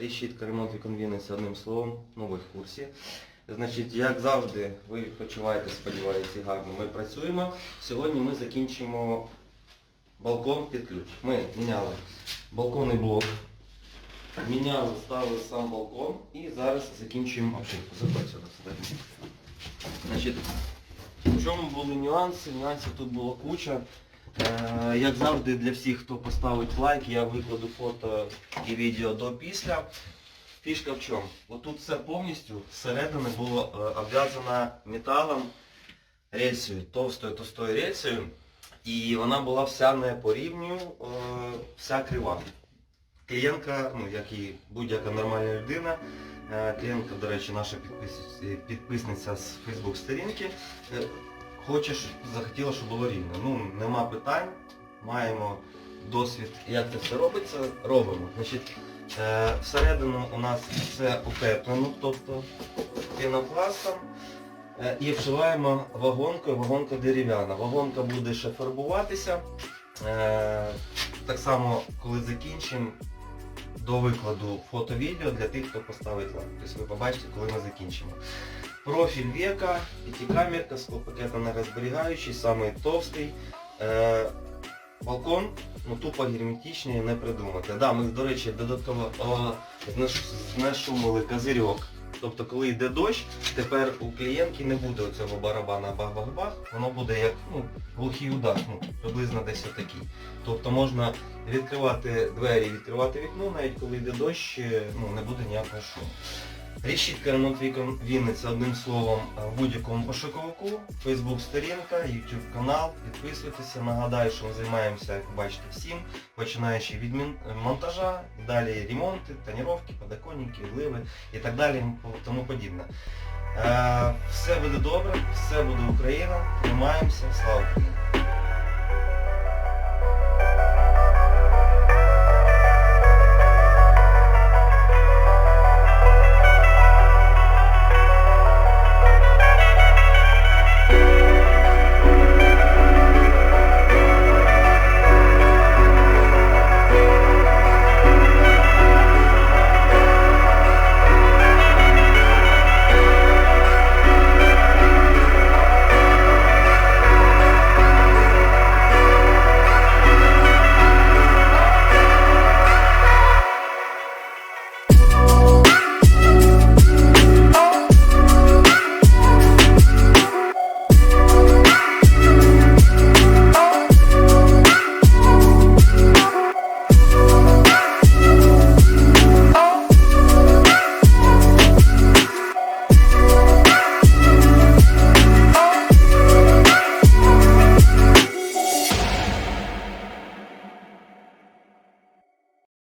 Рішітка ремонт вікон Вінниці одним словом, ну ви в курсі. Значить, як завжди, ви відпочиваєте, сподіваюся, гарно. Ми працюємо. Сьогодні ми закінчимо балкон під ключ. Ми міняли балконний блок, міняли, ставили сам балкон і зараз закінчуємо обшивку. Значить, в чому були нюанси? Нюансів тут було куча. Е, як завжди, для всіх, хто поставить лайк, я викладу фото і відео до після. Фішка в чому? Отут все повністю зсередини було е, обв'язано металом рельсою, товстою товстою рельсою. І вона була вся не по рівню, е, вся крива. Клієнтка, ну як і будь-яка нормальна людина, клієнтка, до речі, наша підпис- підписниця з Фейсбук щоб- захотіла, щоб було рівно. Ну, нема питань, маємо досвід, як це все робиться, робимо. Значить, е, всередину у нас все утеплено, тобто пінопластом. Е, І вшиваємо вагонкою, вагонка дерев'яна. Вагонка буде ще фарбуватися. Е, Так само, коли закінчимо, до викладу фото-відео для тих, хто поставить лайк. Тобто ви побачите, коли ми закінчимо. Профіль века, п'ятикамерка, склопакет енергозберігаючий, самий товстий. Е, балкон, ну тупо герметичний не придумати. Да, ми, до речі, додатково о, знеш- знешумили козирьок. Тобто, коли йде дощ, тепер у клієнтки не буде оцього барабана бах-бах-бах, воно буде як ну, глухий удар, ну, приблизно десь отакий. Тобто можна відкривати двері, відкривати вікно, навіть коли йде дощ, е, ну, не буде ніякого шуму. Рішітка ремонт вікон Вінниця одним словом е, в будь-якому пошуковику, Facebook сторінка, YouTube канал, підписуйтеся. Нагадаю, що ми займаємося, як бачите, всім, починаючи від монтажа, далі ремонти, тоніровки, подоконники, відливи і так далі, тому подібне. Е, Все буде добре, все буде Україна, тримаємося, слава Україні!